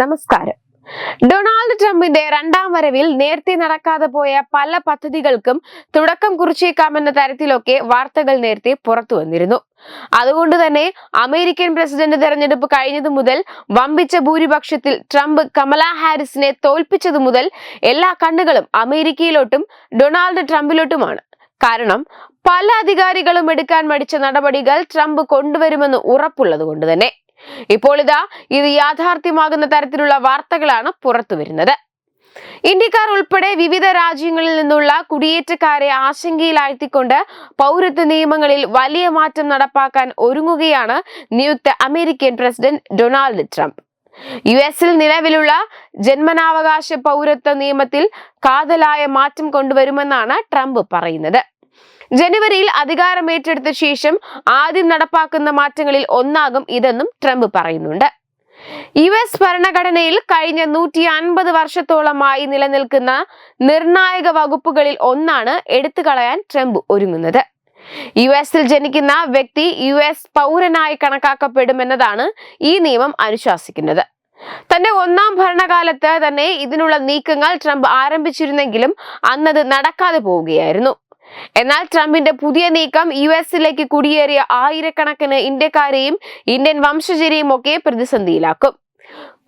നമസ്കാരം. ഡൊണാൾഡ് ട്രംപിന്റെ രണ്ടാം വരവിൽ നേരത്തെ നടക്കാതെ പോയ പല പദ്ധതികൾക്കും തുടക്കം കുറിച്ചേക്കാമെന്ന തരത്തിലൊക്കെ വാർത്തകൾ നേരത്തെ പുറത്തു വന്നിരുന്നു. അതുകൊണ്ട് തന്നെ അമേരിക്കൻ പ്രസിഡന്റ് തെരഞ്ഞെടുപ്പ് കഴിഞ്ഞതു മുതൽ വമ്പിച്ച ഭൂരിപക്ഷത്തിൽ ട്രംപ് കമല ഹാരിസിനെ തോൽപ്പിച്ചതു മുതൽ എല്ലാ കണ്ണുകളും അമേരിക്കയിലോട്ടും ഡൊണാൾഡ് ട്രംപിലോട്ടുമാണ്. കാരണം പല അധികാരികളും എടുക്കാൻ മടിച്ച നടപടികൾ ട്രംപ് കൊണ്ടുവരുമെന്ന് ഉറപ്പുള്ളത് കൊണ്ട് തന്നെ. ഇപ്പോൾ ഇതാ ഇത് യാഥാർത്ഥ്യമാകുന്ന തരത്തിലുള്ള വാർത്തകളാണ് പുറത്തു വരുന്നത് ഇന്ത്യക്കാർ ഉൾപ്പെടെ വിവിധ രാജ്യങ്ങളിൽ നിന്നുള്ള കുടിയേറ്റക്കാരെ ആശങ്കയിലാഴ്ത്തിക്കൊണ്ട് പൗരത്വ നിയമങ്ങളിൽ വലിയ മാറ്റം നടപ്പാക്കാൻ ഒരുങ്ങുകയാണ് നിയുക്ത American president Donald Trump. U എസിൽ നിലവിലുള്ള ജന്മനാവകാശ പൗരത്വ നിയമത്തിൽ കാതലായ മാറ്റം കൊണ്ടുവരുമെന്നാണ് ട്രംപ് പറയുന്നത്. ജനുവരിയിൽ അധികാരമേറ്റെടുത്ത ശേഷം ആദ്യം നടപ്പാക്കുന്ന മാറ്റങ്ങളിൽ ഒന്നാകും ഇതെന്നും ട്രംപ് പറയുന്നുണ്ട്. യു എസ് ഭരണഘടനയിൽ കഴിഞ്ഞ നൂറ്റി അൻപത് വർഷത്തോളമായി നിലനിൽക്കുന്ന നിർണായക വകുപ്പുകളിൽ ഒന്നാണ് എടുത്തു കളയാൻ ട്രംപ് ഒരുങ്ങുന്നത്. യു എസിൽ ജനിക്കുന്ന വ്യക്തി യു എസ് പൗരനായി കണക്കാക്കപ്പെടുമെന്നതാണ് ഈ നിയമം അനുശാസിക്കുന്നത്. തന്റെ ഒന്നാം ഭരണകാലത്ത് തന്നെ ഇതിനുള്ള നീക്കങ്ങൾ ട്രംപ് ആരംഭിച്ചിരുന്നെങ്കിലും അന്നത് നടക്കാതെ പോവുകയായിരുന്നു. എന്നാൽ ട്രംപിന്റെ പുതിയ നീക്കം യു എസിലേക്ക് കുടിയേറിയ ആയിരക്കണക്കിന് ഇന്ത്യക്കാരെയും ഇന്ത്യൻ വംശജരെയും ഒക്കെ പ്രതിസന്ധിയിലാക്കും.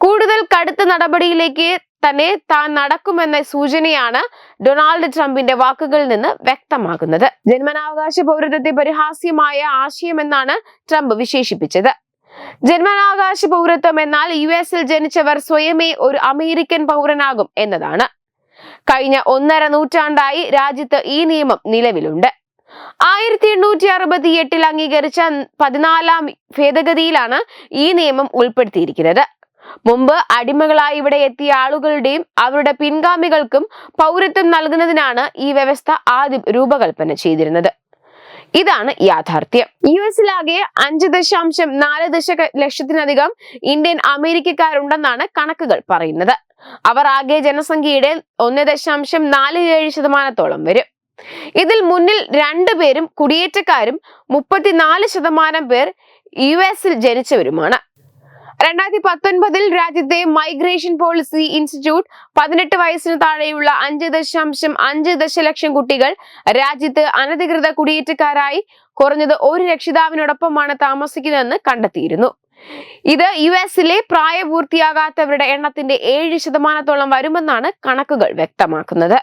കൂടുതൽ കടുത്ത നടപടിയിലേക്ക് തന്നെ താൻ നടക്കുമെന്ന സൂചനയാണ് ഡൊണാൾഡ് ട്രംപിന്റെ വാക്കുകളിൽ നിന്ന് വ്യക്തമാകുന്നത്. ജന്മനാവകാശ പൗരത്വത്തെ പരിഹാസ്യമായ ആശയമെന്നാണ് ട്രംപ് വിശേഷിപ്പിച്ചത്. ജന്മനാവകാശ പൗരത്വം എന്നാൽ യു എസിൽ ജനിച്ചവർ സ്വയമേ ഒരു അമേരിക്കൻ പൗരനാകും എന്നതാണ്. കഴിഞ്ഞ ഒന്നര നൂറ്റാണ്ടായി രാജ്യത്ത് ഈ നിയമം നിലവിലുണ്ട്. ആയിരത്തി എണ്ണൂറ്റി അറുപത്തി എട്ടിൽ അംഗീകരിച്ച പതിനാലാം ഭേദഗതിയിലാണ് ഈ നിയമം ഉൾപ്പെടുത്തിയിരിക്കുന്നത്. മുമ്പ് അടിമകളായി ഇവിടെ എത്തിയ ആളുകളുടെയും അവരുടെ പിൻഗാമികൾക്കും പൗരത്വം നൽകുന്നതിനാണ് ഈ വ്യവസ്ഥ ആദ്യം രൂപകൽപ്പന ചെയ്തിരുന്നത്. ഇതാണ് യാഥാർത്ഥ്യം. യു എസിലാകെ അഞ്ച് ദശാംശം നാല് ദശ ലക്ഷത്തിലധികം ഇന്ത്യൻ അമേരിക്കക്കാരുണ്ടെന്നാണ് കണക്കുകൾ പറയുന്നത്. അവർ ആകെ ജനസംഖ്യയുടെ ഒന്ന് ദശാംശം നാല് ഏഴ് ശതമാനത്തോളം വരും. ഇതിൽ മുന്നിൽ രണ്ടു പേരും കുടിയേറ്റക്കാരും മുപ്പത്തിനാല് ശതമാനം പേർ യു എസിൽ ജനിച്ചവരുമാണ്. രണ്ടായിരത്തി പത്തൊൻപതിൽ രാജ്യത്തെ മൈഗ്രേഷൻ പോളിസി ഇൻസ്റ്റിറ്റ്യൂട്ട് പതിനെട്ട് വയസ്സിന് താഴെയുള്ള അഞ്ച് ദശാംശം അഞ്ച് ദശലക്ഷം കുട്ടികൾ രാജ്യത്ത് അനധികൃത കുടിയേറ്റക്കാരായി കുറഞ്ഞത് ഒരു രക്ഷിതാവിനോടൊപ്പമാണ് താമസിക്കുന്നതെന്ന് കണ്ടെത്തിയിരുന്നു. ഇത് യു എസിലെ പ്രായപൂർത്തിയാകാത്തവരുടെ എണ്ണത്തിന്റെ ഏഴ് ശതമാനത്തോളം വരുമെന്നാണ് കണക്കുകൾ വ്യക്തമാക്കുന്നത്.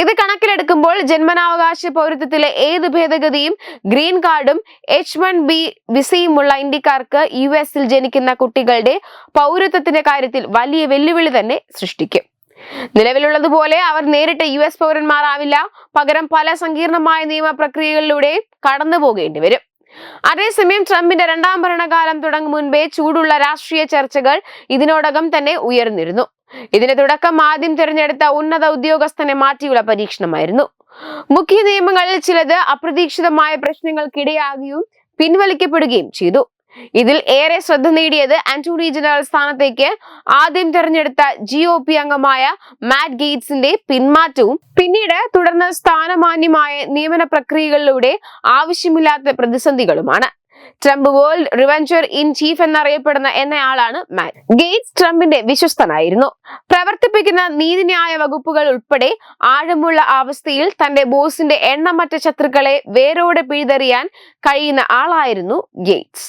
ഇത് കണക്കിലെടുക്കുമ്പോൾ ജന്മനാവകാശ പൗരത്വത്തിലെ ഏത് ഭേദഗതിയും ഗ്രീൻ കാർഡും എച്ച് വൺ ബി വിസയുമുള്ള ഇന്ത്യക്കാർക്ക് യു എസിൽ ജനിക്കുന്ന കുട്ടികളുടെ പൗരത്വത്തിന്റെ കാര്യത്തിൽ വലിയ വെല്ലുവിളി തന്നെ സൃഷ്ടിക്കും. നിലവിലുള്ളതുപോലെ അവർ നേരിട്ട് യു എസ് പൗരന്മാരാവില്ല. പകരം പല സങ്കീർണമായ നിയമ പ്രക്രിയകളിലൂടെ കടന്നു പോകേണ്ടി വരും. അതേസമയം ട്രംപിന്റെ രണ്ടാം ഭരണകാലം തുടങ്ങും മുൻപേ ചൂടുള്ള രാഷ്ട്രീയ ചർച്ചകൾ ഇതിനോടകം തന്നെ ഉയർന്നിരുന്നു. ഇതിന് തുടക്കം ആദ്യം തിരഞ്ഞെടുത്ത ഉന്നത ഉദ്യോഗസ്ഥനെ മാറ്റിയുള്ള പരീക്ഷണമായിരുന്നു. മുഖ്യ നിയമങ്ങളിൽ ചിലത് അപ്രതീക്ഷിതമായ പ്രശ്നങ്ങൾക്കിടയാകുകയും പിൻവലിക്കപ്പെടുകയും ചെയ്തു. ഇതിൽ ഏറെ ശ്രദ്ധ നേടിയത് ആന്റോണി ജനറൽ സ്ഥാനത്തേക്ക് ആദ്യം തെരഞ്ഞെടുത്ത ജി ഒ പി അംഗമായ മാറ്റ് ഗേറ്റ്സിന്റെ പിന്മാറ്റവും പിന്നീട് തുടർന്ന് സ്ഥാനമാന്യമായ നിയമന പ്രക്രിയകളിലൂടെ ആവശ്യമില്ലാത്ത പ്രതിസന്ധികളുമാണ്. Trump world revenger in chief എന്നറിയപ്പെടുന്ന എന്നയാളാണ് മാറ്റ്. ഗേറ്റ്സ് ട്രംപിന്റെ വിശ്വസ്തനായിരുന്നു. പ്രവർത്തിപ്പിക്കുന്ന നീതിന്യായ വകുപ്പുകൾ ഉൾപ്പെടെ ആഴമുള്ള അവസ്ഥയിൽ തന്റെ ബോസിന്റെ എണ്ണമറ്റ ശത്രുക്കളെ വേരോടെ പിഴുതെറിയാൻ കഴിയുന്ന ആളായിരുന്നു ഗേറ്റ്സ്.